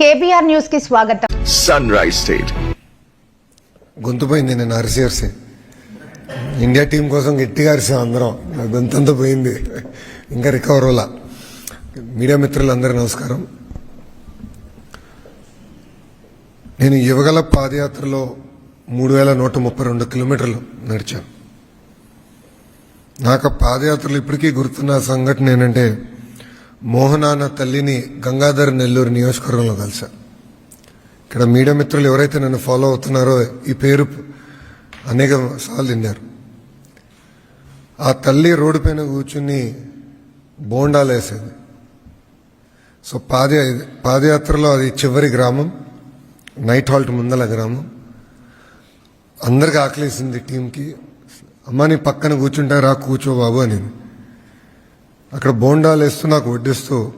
KBR న్యూస్కి స్వాగతం. Sunrise State. గొంతు పోయింది నేను అరిసి అరిసి ఇండియా టీం కోసం గట్టిగా అరిసాం అందరం గొంతంతా పోయింది. ఇంకా రికవర్ అవ్వాల. మీడియా మిత్రులందరూ నమస్కారం. నేను యువగల పాదయాత్రలో మూడు వేల నూట ముప్పై రెండు కిలోమీటర్లు నడిచాను. నాకు పాదయాత్రలు ఇప్పటికీ గుర్తున్న సంఘటన ఏంటంటే మోహనాన్న తల్లిని గంగాధర్ నెల్లూరు నియోజకవర్గంలో కలిసా ఇక్కడ మీడియా మిత్రులు ఎవరైతే నన్ను ఫాలో అవుతున్నారో ఈ పేరు అనేక సార్లు తిన్నారు ఆ తల్లి రోడ్డు పైన కూర్చుని బోండాలు వేసేది. సో పాద పాదయాత్రలో అది చివరి గ్రామం నైట్ హాల్ట్ ముందల గ్రామం. అందరికి ఆకలేసింది టీంకి అమ్మ నీ పక్కన కూర్చుంటే రా కూర్చో బాబు అని. అక్కడ బోండాలు వేస్తూ నాకు వడ్డిస్తూ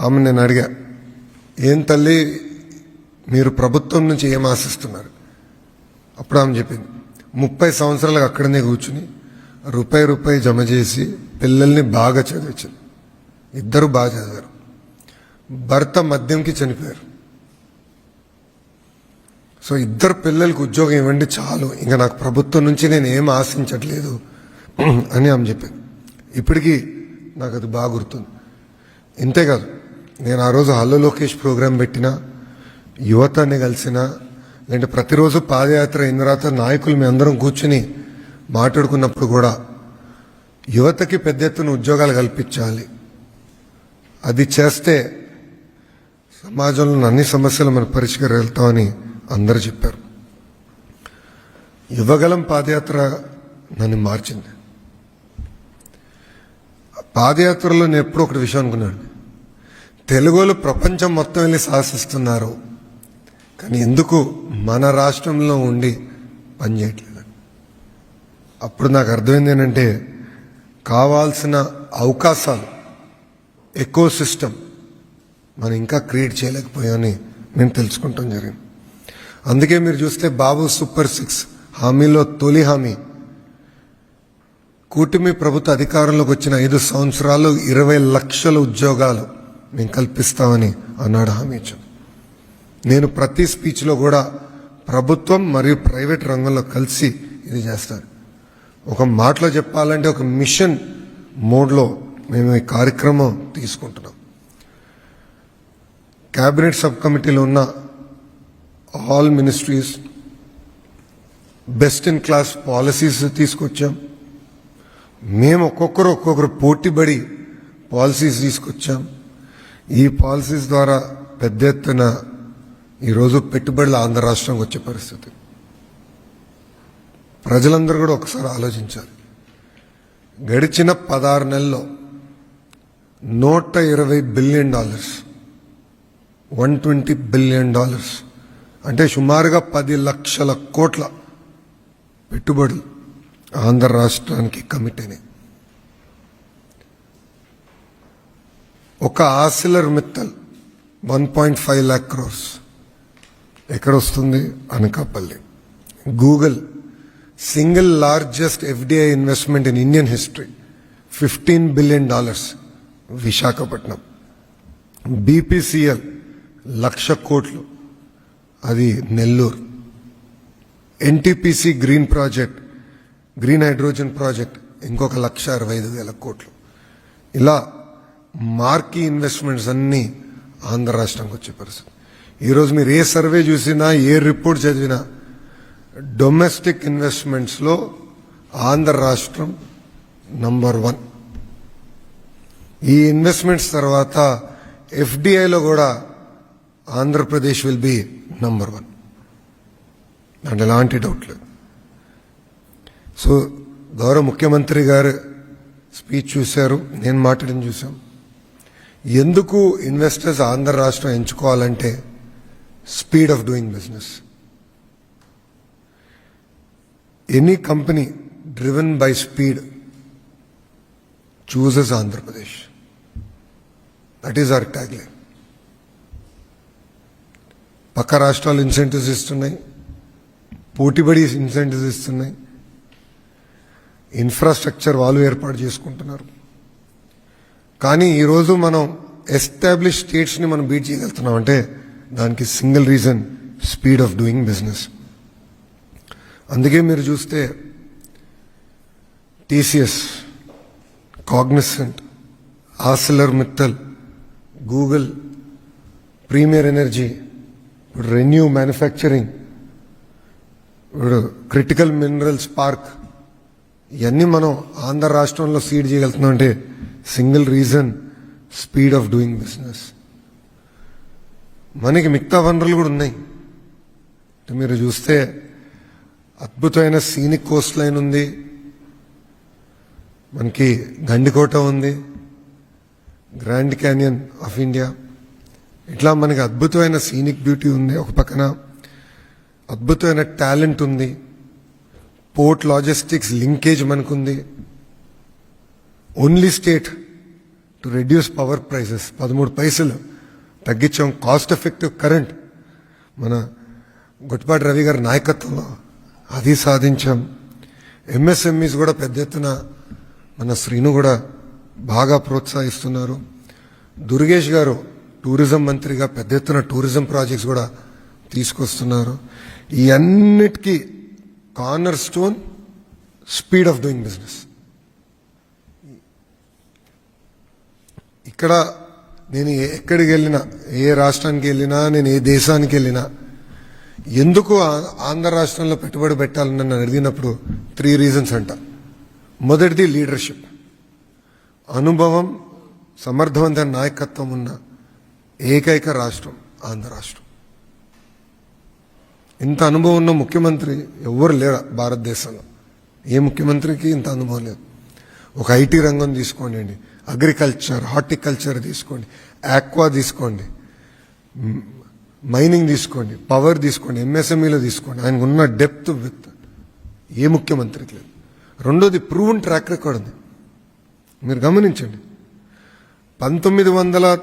ఆమె నేను అడిగా ఏం తల్లి మీరు ప్రభుత్వం నుంచి ఏం ఆశిస్తున్నారు? అప్పుడు ఆమె చెప్పింది ముప్పై సంవత్సరాలకు అక్కడనే కూర్చుని రూపాయి రూపాయి జమ చేసి పిల్లల్ని బాగా చదివించింది. ఇద్దరు బాగా చదివారు. భర్త మద్యంకి చనిపోయారు. సో ఇద్దరు పిల్లలకు ఉద్యోగం ఇవ్వండి చాలు. ఇంకా నాకు ప్రభుత్వం నుంచి నేను ఏం ఆశించట్లేదు అని ఆమె చెప్పింది. ఇప్పటికీ నాకు అది బాగా గుర్తుంది. ఇంతేకాదు నేను ఆ రోజు హల్లో లోకేష్ ప్రోగ్రాం పెట్టిన యువతని కలిసిన లేదంటే ప్రతిరోజు పాదయాత్ర అయిన తర్వాత నాయకులు మీ అందరం కూర్చుని మాట్లాడుకున్నప్పుడు కూడా యువతకి పెద్ద ఎత్తున ఉద్యోగాలు కల్పించాలి. అది చేస్తే సమాజంలో అన్ని సమస్యలు మనం పరిష్కరిస్తామని అందరూ చెప్పారు. యువగలం పాదయాత్ర నన్ను మార్చింది. పాదయాత్రలో నేను ఎప్పుడూ ఒకటి విషయం అనుకున్నాను. తెలుగులో ప్రపంచం మొత్తం వెళ్ళి శాసిస్తున్నారు కానీ ఎందుకు మన రాష్ట్రంలో ఉండి పనిచేయట్లేదు అప్పుడు నాకు అర్థమైంది ఏంటంటే కావాల్సిన అవకాశాలు ఎకో సిస్టమ్ మనం ఇంకా క్రియేట్ చేయలేకపోయామని నేను తెలుసుకుంటాం జరిగింది. అందుకే మీరు చూస్తే బాబు సూపర్ సిక్స్ హామీలో తొలి హామీ. కూటమి ప్రభుత్వ అధికారంలోకి వచ్చిన ఐదు సంవత్సరాలు ఇరవై లక్షల ఉద్యోగాలు మేము కల్పిస్తామని అన్నాడు హామీ ఇచ్చాం నేను ప్రతి స్పీచ్లో కూడా ప్రభుత్వం మరియు ప్రైవేట్ రంగంలో కలిసి ఇది చేస్తారు. ఒక మాటలో చెప్పాలంటే ఒక మిషన్ మోడ్లో మేము ఈ కార్యక్రమం తీసుకుంటున్నాం. క్యాబినెట్ సబ్ కమిటీలో ఉన్న all ministries best in class policies తీసుకొచ్చాం. మేము ఒక్కొక్కరు ఒక్కొక్కరు పోటీపడి పాలసీస్ తీసుకొచ్చాం. ఈ పాలసీస్ ద్వారా పెద్ద ఎత్తున ఈరోజు పెట్టుబడులు ఆంధ్ర రాష్ట్రంకి వచ్చే పరిస్థితి. ప్రజలందరూ కూడా ఒకసారి ఆలోచించాలి. గడిచిన పదహారు నెలల్లో నూట ఇరవై billion dollars one twenty billion dollars అంటే సుమారుగా పది లక్షల కోట్ల పెట్టుబడులు ఆంధ్ర రాష్ట్రానికి కమిట్ అని. ఒక Arcelor Mittal one point five lakh crores ఎక్కడ వస్తుంది Anakapalli Google single largest FDI investment in Indian history fifteen billion dollars Visakhapatnam. BPCL లక్ష కోట్లు. అది Nellore. NTPC green project green hydrogen project ఇంకొక లక్ష అరవై ఐదు వేల కోట్లు. ఇలా మార్కీ ఇన్వెస్ట్మెంట్స్ అన్నీ ఆంధ్ర రాష్ట్రంకి వచ్చే పరిస్థితి. ఈరోజు మీరు ఏ సర్వే చూసినా ఏ రిపోర్ట్ చదివినా డొమెస్టిక్ ఇన్వెస్ట్మెంట్స్లో ఆంధ్ర రాష్ట్రం నంబర్ వన్. ఈ ఇన్వెస్ట్మెంట్స్ తర్వాత ఎఫ్డిఐలో కూడా Andhra Pradesh will be number one. దాంట్లో ఎలాంటి డౌట్ లేదు. సో గౌరవ ముఖ్యమంత్రి గారు స్పీచ్ చూశారు నేను మాట్లాడిన చూసాం ఎందుకు ఇన్వెస్టర్స్ ఆంధ్ర రాష్ట్రం ఎంచుకోవాలంటే speed of doing business any company driven by speed chooses Andhra Pradesh that is our tagline పక్క రాష్ట్రాలు ఇన్సెంటివ్స్ ఇస్తున్నాయి పోటీబడి ఇన్సెంటివ్స్ ఇస్తున్నాయి. ఇన్ఫ్రాస్ట్రక్చర్ వాళ్ళు ఏర్పాటు చేసుకుంటున్నారు. కానీ ఈరోజు మనం ఎస్టాబ్లిష్ స్టేట్స్ని మనం బీట్ చేయగలుగుతున్నాం అంటే దానికి single reason speed of doing business. అందుకే మీరు చూస్తే TCS Cognizant Arcelor Mittal Google premier energy ఇప్పుడు రెన్యూ మ్యానుఫ్యాక్చరింగ్ ఇప్పుడు క్రిటికల్ మినరల్స్ పార్క్ ఇవన్నీ మనం ఆంధ్ర రాష్ట్రంలో సీడ్ చేయగలుగుతున్నాం అంటే single reason speed of doing business. మనకి మిగతా వనరులు కూడా ఉన్నాయి. అంటే మీరు చూస్తే అద్భుతమైన సీనిక్ కోస్ట్ లైన్ ఉంది. మనకి గండికోట ఉంది. Grand canyon of India. ఇట్లా మనకి అద్భుతమైన సీనిక్ బ్యూటీ ఉంది ఒక పక్కన. అద్భుతమైన టాలెంట్ ఉంది. పోర్ట్ లాజిస్టిక్స్ లింకేజ్ మనకుంది. Only state to reduce power prices పదమూడు పైసలు తగ్గించాం. కాస్ట్ ఎఫెక్టివ్ కరెంట్ మన గుట్పాటి రవి గారి నాయకత్వంలో అది సాధించాం. ఎంఎస్ఎంఈస్ కూడా పెద్ద ఎత్తున మన శ్రీను కూడా బాగా ప్రోత్సహిస్తున్నారు. దుర్గేష్ గారు టూరిజం మంత్రిగా పెద్ద ఎత్తున టూరిజం ప్రాజెక్ట్స్ కూడా తీసుకొస్తున్నారు. ఈ అన్నిటికీ corner stone speed of doing business ఇక్కడ నేను ఎక్కడికి వెళ్ళినా ఏ రాష్ట్రానికి వెళ్ళినా నేను ఏ దేశానికి వెళ్ళినా ఎందుకు ఆంధ్ర రాష్ట్రంలో పెట్టుబడి పెట్టాలని నన్ను అడిగినప్పుడు త్రీ రీజన్స్ అంట. మొదటిది లీడర్షిప్ అనుభవం సమర్థవంతమైన నాయకత్వం ఉన్న ఏకైక రాష్ట్రం ఆంధ్ర రాష్ట్రం. ఇంత అనుభవం ఉన్న ముఖ్యమంత్రి ఎవ్వరు లేరు భారతదేశంలో? ఏ ముఖ్యమంత్రికి ఇంత అనుభవం లేదు. ఒక ఐటీ రంగం తీసుకోండి అగ్రికల్చర్ హార్టికల్చర్ తీసుకోండి ఆక్వా తీసుకోండి మైనింగ్ తీసుకోండి పవర్ తీసుకోండి ఎంఎస్ఎంఈలో తీసుకోండి. ఆయనకు ఉన్న డెప్త్ విత్. ఏ ముఖ్యమంత్రికి లేదు. రెండోది ప్రూవన్ ట్రాక్ రికార్డ్ ఉంది. మీరు గమనించండి. పంతొమ్మిది వందల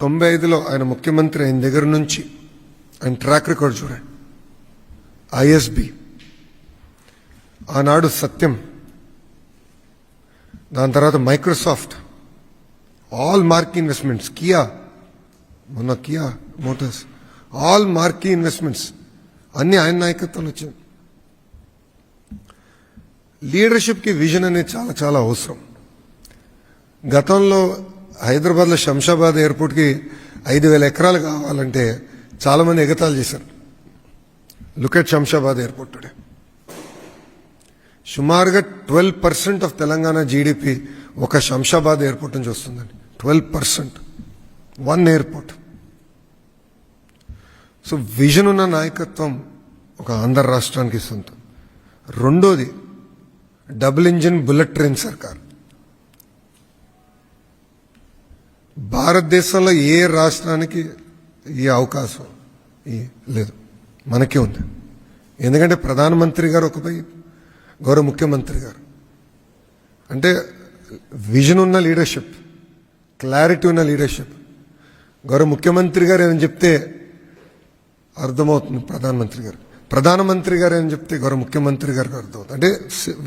తొంభై ఐదులో ఆయన ముఖ్యమంత్రి అయిన దగ్గర నుంచి ఆయన ట్రాక్ రికార్డ్ చూడండి. ఐఎస్బి ఆనాడు సత్యం. దాని తర్వాత Microsoft. All marquee investments. Kia. మొన్న Kia Motors. All marquee investments. అన్ని ఆయన నాయకత్వంలో వచ్చింది లీడర్షిప్కి విజన్ అనేది చాలా చాలా అవసరం. గతంలో హైదరాబాద్లో శంషాబాద్ ఎయిర్పోర్ట్కి ఐదు వేల ఎకరాలు కావాలంటే చాలామంది ఎగతాలు చేశారు. Look at Shamshabad airport today సుమారుగా twelve percent of Telangana GDP ఒక శంషాబాద్ ఎయిర్పోర్ట్ నుంచి వస్తుందండి. Twelve percent one airport so vision ఉన్న నాయకత్వం ఒక ఆంధ్ర రాష్ట్రానికి సొంతం. రెండోది డబుల్ ఇంజిన్ బుల్లెట్ ట్రైన్ సర్కార్. భారతదేశంలో ఏ రాష్ట్రానికి ఏ అవకాశం లేదు. మనకే ఉంది. ఎందుకంటే ప్రధానమంత్రి గారు ఒక ఒకపై గౌరవ ముఖ్యమంత్రి గారు. అంటే విజన్ ఉన్న లీడర్షిప్ క్లారిటీ ఉన్న లీడర్షిప్. గౌరవ ముఖ్యమంత్రి గారు ఏమని చెప్తే అర్థమవుతుంది ప్రధానమంత్రి గారు. ప్రధానమంత్రి గారు ఏమని చెప్తే గౌరవ ముఖ్యమంత్రి గారికి అర్థమవుతుంది. అంటే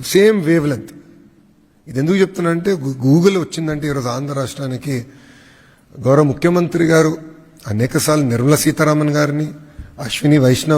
సేమ్ వేవ్ లెంత్ ఇది ఎందుకు చెప్తున్నా అంటే గూగుల్ వచ్చిందంటే ఈరోజు ఆంధ్ర రాష్ట్రానికి గౌరవ ముఖ్యమంత్రి గారు అనేకసార్లు నిర్మలా సీతారామన్ గారిని अश्विनी वैष्णव